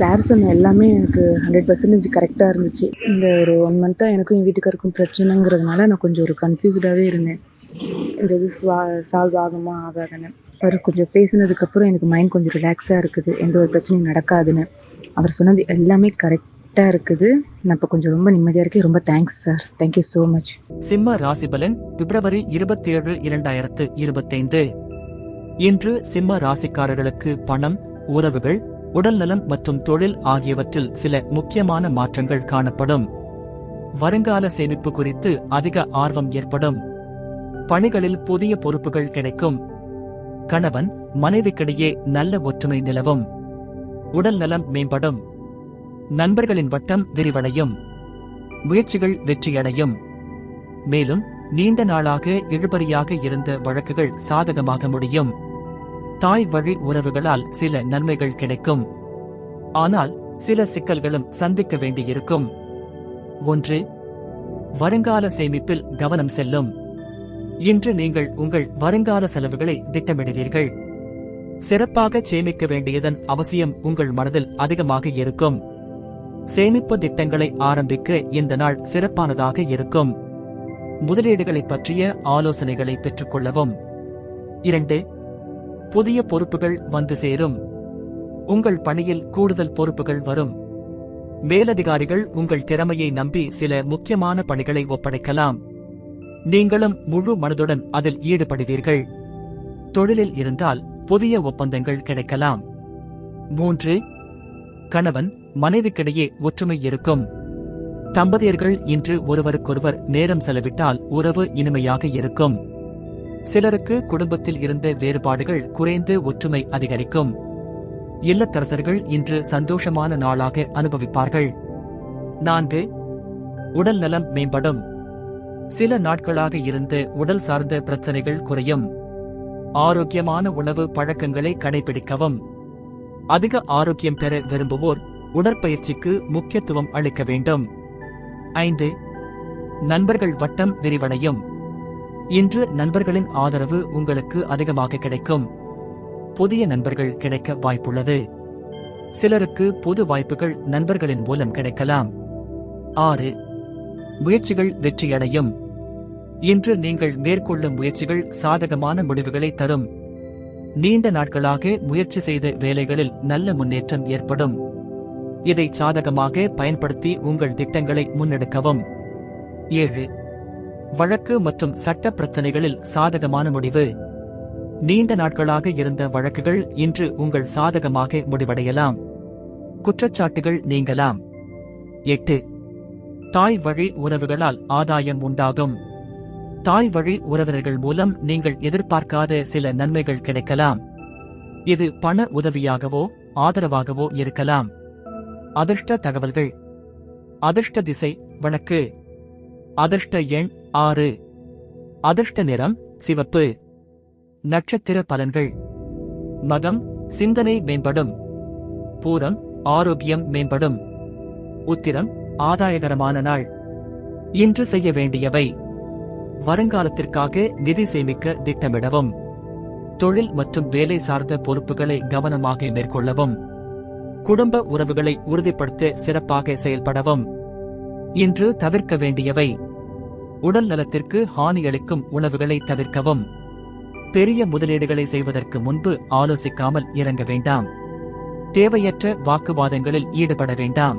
Sir சொன்ன எல்லாமே எனக்கு ஹண்ட்ரட் பர்சன்டேஜ் கரெக்டாக இருந்துச்சு. இந்த ஒரு ஒன் மந்த்தாக எனக்கும் என் வீட்டுக்காருக்கும் பிரச்சனைங்கிறதுனால நான் கொஞ்சம் ஒரு கன்ஃபியூஸ்டாகவே இருந்தேன். இந்த இது ஸ்வா சால்வ் ஆகுமா ஆகாதுன்னு. அவர் கொஞ்சம் பேசினதுக்கப்புறம் எனக்கு மைண்ட் கொஞ்சம் ரிலாக்ஸாக இருக்குது. எந்த ஒரு பிரச்சனையும் நடக்காதுன்னு. அவர் சொன்னது எல்லாமே கரெக்டாக இருக்குது. நான் இப்போ கொஞ்சம் ரொம்ப நிம்மதியாக இருக்கேன். ரொம்ப thanks sir thank you so much சிம்ம ராசிபலன் பிப்ரவரி இருபத்தி ஏழு இரண்டாயிரத்து இருபத்தைந்து. இன்று சிம்ம ராசிக்காரர்களுக்கு பணம் உறவுகள் உடல்நலம் மற்றும் தொழில் ஆகியவற்றில் சில முக்கியமான மாற்றங்கள் காணப்படும். வருங்கால சேமிப்பு குறித்து அதிக ஆர்வம் ஏற்படும். பணிகளில் புதிய பொறுப்புகள் கிடைக்கும். கணவன் மனைவிக்கிடையே நல்ல ஒற்றுமை நிலவும். உடல் நலம் மேம்படும். நண்பர்களின் வட்டம் விரிவடையும். முயற்சிகள் வெற்றியடையும். மேலும் நீண்ட நாளாக இழுபறியாக இருந்த வழக்குகள் சாதகமாக முடியும். தாய் வழி உறவுகளால் சில நன்மைகள் கிடைக்கும். ஆனால் சில சிக்கல்களும் சந்திக்க வேண்டியிருக்கும். ஒன்று வருங்கால சேமிப்பில் கவனம் செல்லும். இன்று நீங்கள் உங்கள் வருங்கால செலவுகளை திட்டமிடுவீர்கள். சிறப்பாக சேமிக்க வேண்டியதன் அவசியம் உங்கள் மனதில் அதிகமாக இருக்கும். சேமிப்பு திட்டங்களை ஆரம்பிக்க இந்த நாள் சிறப்பானதாக இருக்கும். முதலீடுகளை பற்றிய ஆலோசனைகளை பெற்றுக்கொள்ளவும் இரண்டு புதிய பொறுப்புகள் வந்து சேரும். உங்கள் பணியில் கூடுதல் பொறுப்புகள் வரும். மேலதிகாரிகள் உங்கள் திறமையை நம்பி சில முக்கியமான பணிகளை ஒப்படைக்கலாம். நீங்களும் முழு மனதுடன் அதில் ஈடுபடுவீர்கள். தொழிலில் இருந்தால் புதிய ஒப்பந்தங்கள் கிடைக்கலாம். மூன்று கணவன் மனைவிக்கிடையே ஒற்றுமை இருக்கும். தம்பதியர்கள் இன்று ஒருவருக்கொருவர் நேரம் செலவிட்டால் உறவு இனிமையாக இருக்கும். சிலருக்கு குடும்பத்தில் இருந்த வேறுபாடுகள் குறைந்து ஒற்றுமை அதிகரிக்கும். இல்லத்தரசர்கள் இன்று சந்தோஷமான நாளாக அனுபவிப்பார்கள். நான்கு உடல் நலம் மேம்படும். சில நாட்களாக இருந்த உடல் சார்ந்த பிரச்சனைகள் குறையும். ஆரோக்கியமான உணவு பழக்கங்களை கடைபிடிக்கவும். அதிக ஆரோக்கியம் பெற விரும்புவோர் உடற்பயிற்சிக்கு முக்கியத்துவம் அளிக்க வேண்டும். ஐந்து நண்பர்கள் வட்டம் விரிவடையும். இன்று நண்பர்களின் ஆதரவு உங்களுக்கு அதிகமாக கிடைக்கும். புதிய நண்பர்கள் கிடைக்க வாய்ப்புள்ளது. சிலருக்கு பொது வாய்ப்புகள் நண்பர்களின் மூலம் கிடைக்கலாம். ஆறு முயற்சிகள் வெற்றியடையும். இன்று நீங்கள் மேற்கொள்ளும் முயற்சிகள் சாதகமான முடிவுகளை தரும். நீண்ட நாட்களாக முயற்சி செய்த வேலைகளில் நல்ல முன்னேற்றம் ஏற்படும். இதை சாதகமாக பயன்படுத்தி உங்கள் திட்டங்களை முன்னெடுக்கவும். ஏழு வழக்கு மற்றும் சட்ட பிரச்சனைகளில் சாதகமான முடிவு. நீண்ட நாட்களாக இருந்த வழக்குகள் இன்று உங்கள் சாதகமாக முடிவடையலாம். குற்றச்சாட்டுகள் நீங்கலாம். எட்டு. தாய் வழி உறவுகளால் ஆதாயம் உண்டாகும். தாய் வழி உறவினர்கள் மூலம் நீங்கள் எதிர்பார்க்காத சில நன்மைகள் கிடைக்கலாம். இது பண உதவியாகவோ ஆதரவாகவோ இருக்கலாம். அதிர்ஷ்ட தகவல்கள். அதிர்ஷ்ட திசை வழக்கு. அதிர்ஷ்ட எண் ஆறு. அதிர்ஷ்ட நிறம் சிவப்பு. நட்சத்திர பலன்கள். மகம் சிந்தனை மேம்படும். பூரம் ஆரோக்கியம் மேம்படும். உத்திரம் ஆதாயகரமான நாள். இன்று செய்ய வேண்டியவை. வருங்காலத்திற்காக நிதி சேமிக்க திட்டமிடவும். தொழில் மற்றும் வேலை சார்ந்த பொறுப்புகளை கவனமாக மேற்கொள்ளவும். குடும்ப உறவுகளை உறுதிப்படுத்த சிறப்பாக செயல்படவும். இன்று தவிர்க்க வேண்டியவை. உடல் நலத்திற்கு ஹானியளிக்கும் உணவுகளை தவிர்க்கவும். பெரிய முதலீடுகளை செய்வதற்கு முன்பு ஆலோசிக்காமல் இறங்க வேண்டாம். தேவையற்ற வாக்குவாதங்களில் ஈடுபட வேண்டாம்.